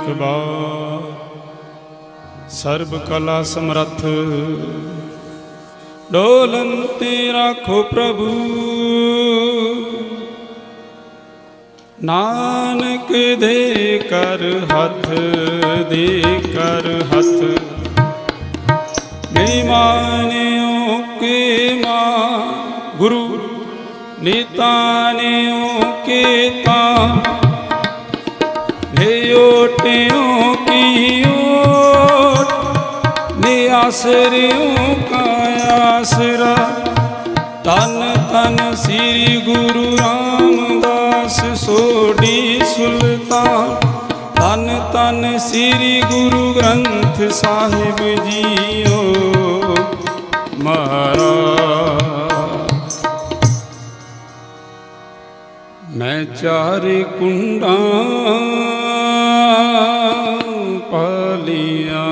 ਬੰਦਨਿਆਨ ਕਬਾ ਸਰਬ ਕਲਾ ਸਮਰੱਥ। ਡੋਲੰਤੇ ਰਾਖੋ ਪ੍ਰਭੂ। ਨਾਨਕ ਦੇ ਕਰ ਹੱਥ, ਦੇ ਕਰ ਹੱਥ। ਬੇਮਾਨਿਓ ਕੇ ਮਾਂ। ਗੁਰੂ ਨੀਤਾਨਿਓ ਕੇ ਤਾਂ। ਨੇ ਆਸਰਿਓ ਕਾ ਆਸਰਾ। ਤਨ ਤਨ ਸ੍ਰੀ ਗੁਰੂ ਰਾਮਦਾਸ, ਸੋਢੀ ਸੁਲਤਾਨ। ਤਨ ਤਨ ਸ੍ਰੀ ਗੁਰੂ ਗ੍ਰੰਥ ਸਾਹਿਬ ਜੀਓ। ਮਹਾਰਾਜ, ਮੈਂ ਚਾਰੇ ਕੁੰਡਾਂ ਪਾਲੀਆਂ।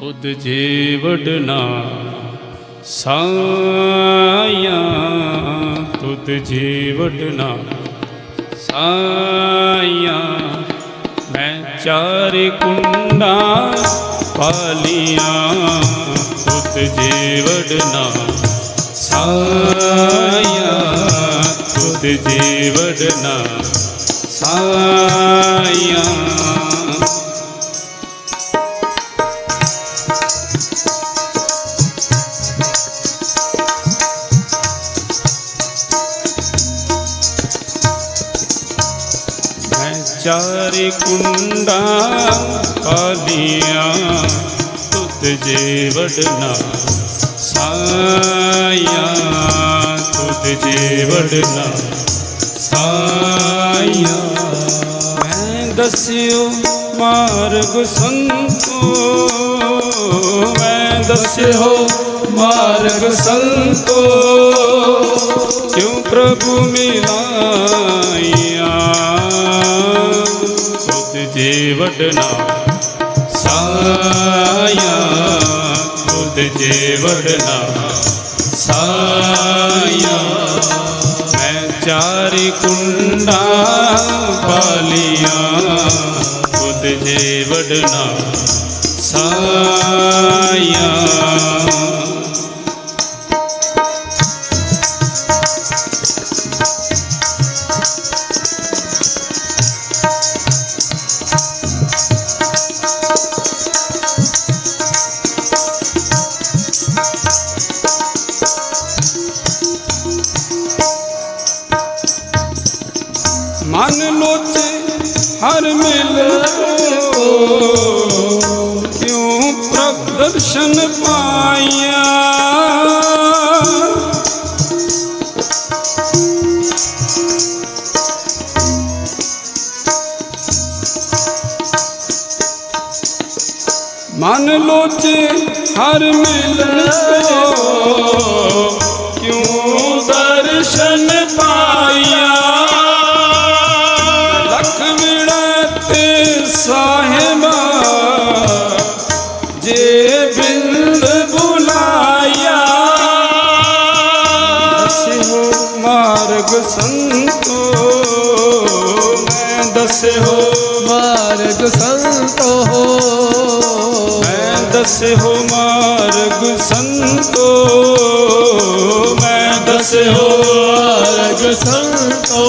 ਤੁਧ ਜੇ ਵਡਨਾ ਸਾਇਆ। ਤੁਧ ਜੇ ਵਡਨਾ ਸਾਇਆ। ਮੈਂ ਚਾਰੇ ਕੁੰਡਾਂ ਪਾਲੀਆਂ। ਤੁਧ ਜੇ ਵਡਨਾ ਸਾਇਆ। ਤੁਧ ਜੇ ਵਡਨਾ ਸਾਇਆ। ਚਾਰੇ ਕੁੰਡਾ ਕਾਲੀਆਂ ਜੇ ਵਡਨਾ ਸਾਇਆ ਤੁਧ ਜੇ ਵਡਨਾ ਸਾਇਆ ਮੈਂ ਦੱਸਿਓ ਮਾਰਗ ਸੰਤੋ। ਮੈਂ ਦੱਸਿਓ ਮਾਰਗ ਸੰਤੋ। ਕਿਉ ਪ੍ਰਭੂ ਮਿਲਾਇਆ ਜੇ ਵਡਨਾ ਸਾਇਆ ਤੁਧ ਜੇ ਵਡਨਾ ਸਾਇਆ। ਮੈਂ ਚਾਰੀ ਕੁੰਡਾ ਪਾਲੀਆਂ ਤੁਧ ਜੇ ਵਡਨਾ ਸਾਇਆ। ਕਿਉ ਪ੍ਰਭ ਦਰਸ਼ਨ ਪਾਇਆ ਮਨ ਲੋਚੇ ਹਰ ਮਿਲਨ ਕੋ ਕਿਉ ਦਰਸ਼ਨ ਪਾਇਆ ਲਖ ਮਿੜਤੇ ਸਾਹਿਬਾ ਮਾਰਗ ਸੰਤੋ ਮੈਂ ਦਸਿਓ ਮਾਰਗ ਸੰਤੋ। ਮੈਂ ਦਸਿਓ ਮਾਰਗ ਸੰਤੋ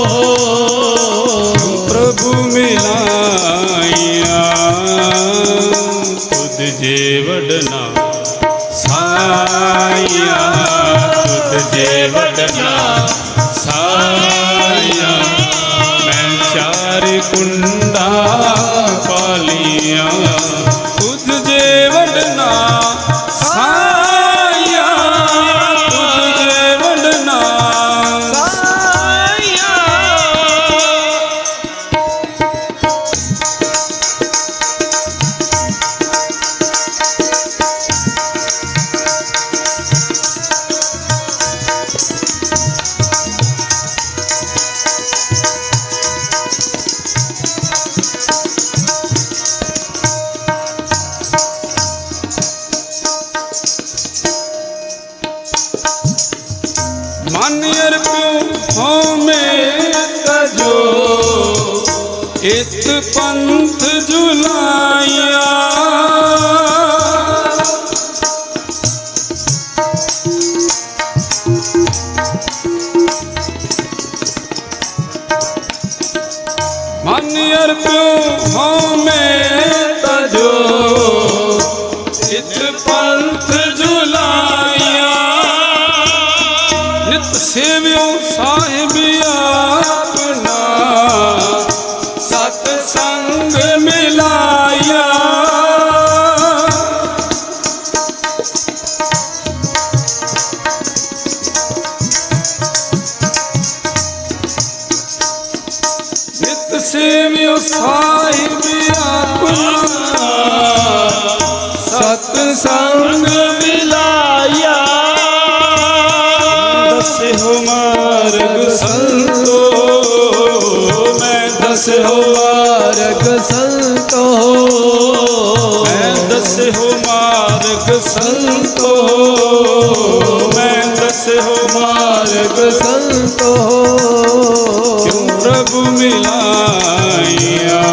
ਅਰਪਿਓ ਹਉਮੈ ਤਜੋ ਇਤ ਪੰਥ ਜੁਲਾਇਆ ਮਨ ਅਰਪਿਓ ਹਉਮੈ ਤਜੋ ਇਤ ਪੰਥ ਮਾਰਗ ਸੰਤੋ, ਮੈਂ ਦਸਿਓ ਮਾਰਗ ਸੰਤੋ। ਮੈਂ ਦਸਿਓ ਮਾਰਗ ਸੰਤੋ, ਮੈਂ ਦਸਿਓ ਮਾਰਗ ਸੰਤੋ। ਕਿਉ ਪ੍ਰਭੂ ਮਿਲਾਇਆ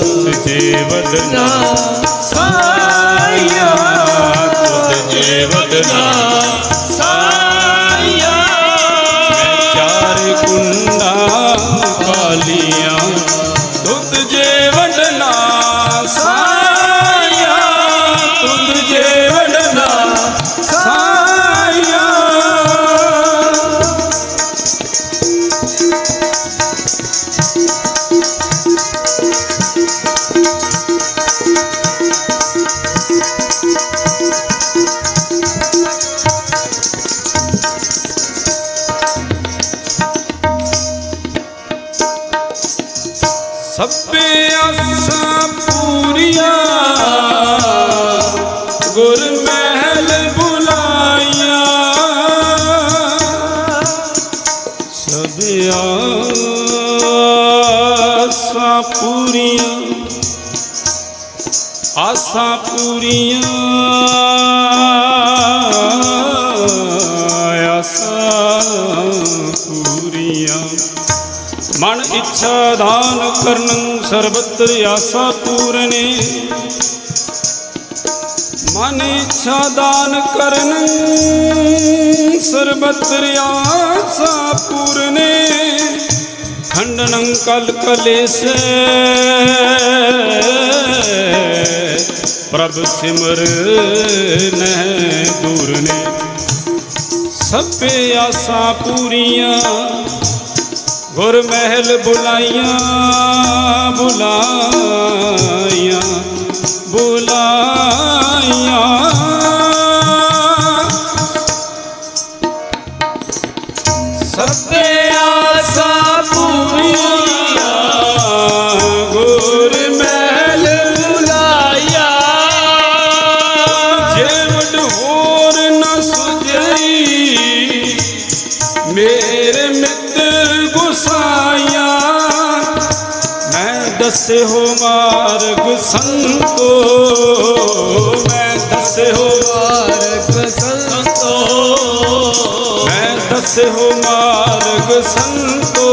ਤੁਝੇ ਵਦਨਾ ਸਭੇ ਆਸਾਂ ਪੂਰੀਆਂ ਗੁਰ ਮਹਿਲ ਬੁਲਾਇਆ ਸਭੇ ਆਸਾਂ ਪੂਰੀਆਂ ਆਸਾਂ ਪੂਰੀਆਂ। ਮਨ ਇੱਛਾ ਦਾਨ ਕਰਨ ਸਰਬਤਰ ਆਸਾ ਪੂਰਨੇ। ਮਨ ਇੱਛਾ ਦਾਨ ਕਰਨ ਸਰਬਤਰ ਆਸਾ ਪੂਰਨੇ। ਖੰਡਨੰ ਕਲ ਕਲੇਸੇ। ਪ੍ਰਭ ਸਿਮਰ ਨਹਿ ਦੂਰਨੇ। ਸਭੇ ਆਸਾ ਪੂਰੀਆਂ। ਗੁਰ ਮਹਿਲ ਬੁਲਾਈਆਂ ਬੁਲਾ ਮੈਂ ਦੱਸਿਓ ਮਾਰਗ ਸੰਤੋ ਮੈਂ ਦੱਸਿਓ ਮਾਰਗ ਸੰਤੋ ਮੈਂ ਦੱਸਿਓ ਮਾਰਗ ਸੰਤੋ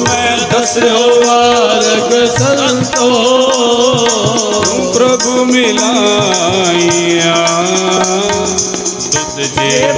ਮੈਂ ਦੱਸਿਓ ਮਾਰਗ ਸੰਤੋ। ਪ੍ਰਭੂ ਮਿਲਾਇਆ ਤੁਧ ਜੇ ਸਾਇਆ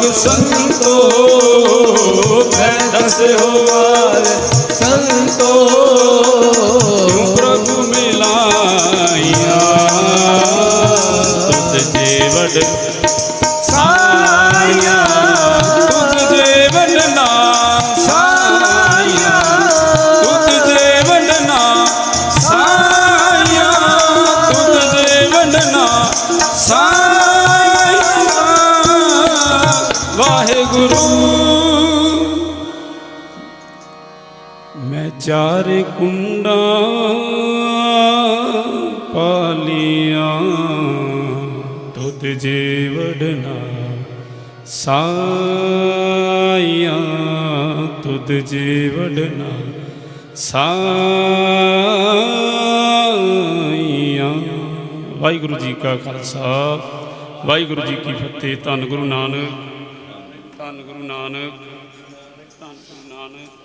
ਮਾਰਗ ਸੰਤੋ ਮੈਂ ਦੱਸਿਓ ਮਾਰਗ ਸੰਤੋ। ਸਾਈਆਂ ਦੁੱਧ ਜੇ ਵਡਨਾ ਵਾਹਿਗੁਰੂ ਜੀ ਕਾ ਖਾਲਸਾ, ਵਾਹਿਗੁਰੂ ਜੀ ਕੀ ਫਤਿਹ। ਧੰਨ ਗੁਰੂ ਨਾਨਕ, ਧੰਨ ਗੁਰੂ ਨਾਨਕ, ਧੰਨ ਗੁਰੂ ਨਾਨਕ।